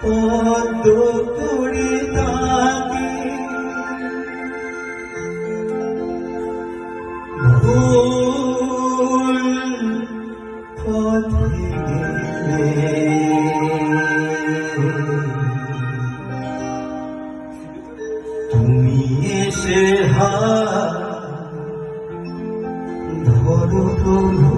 পদ্ম করে তাকে ভুল পথে গেলে তুমি এসে হা ধরো প্রভু।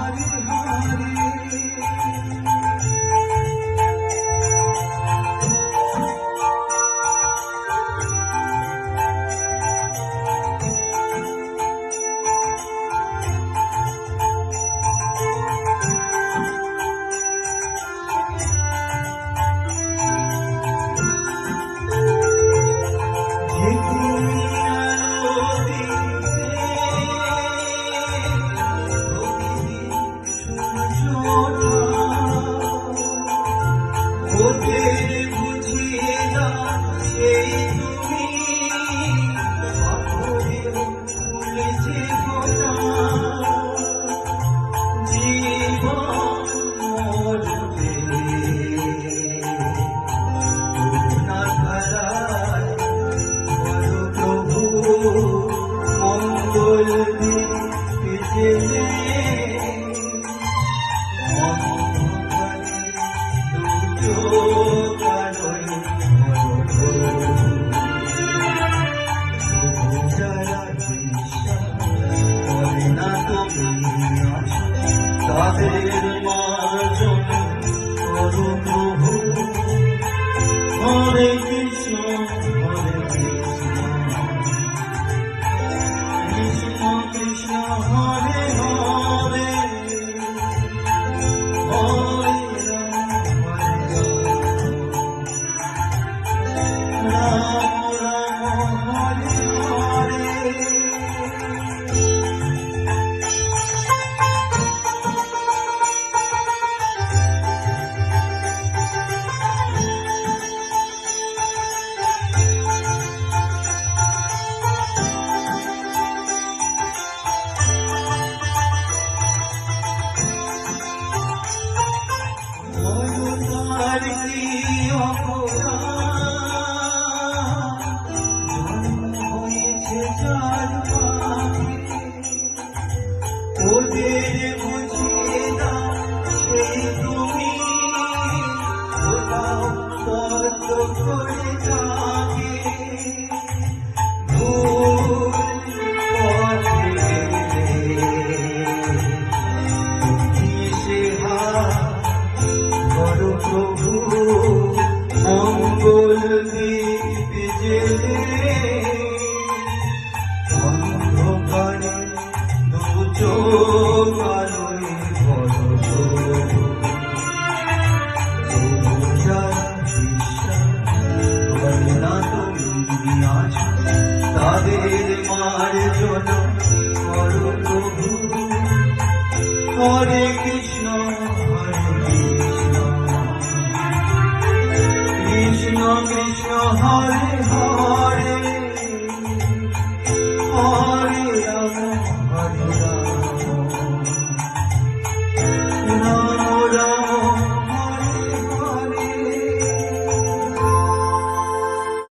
Seni Oh. অপর অন্ধকারে দুচো কালোয় তাদের মার জন্য করো প্রভু হরে কৃষ্ণ কৃষ্ণ কৃষ্ণ হরে Hallelujah.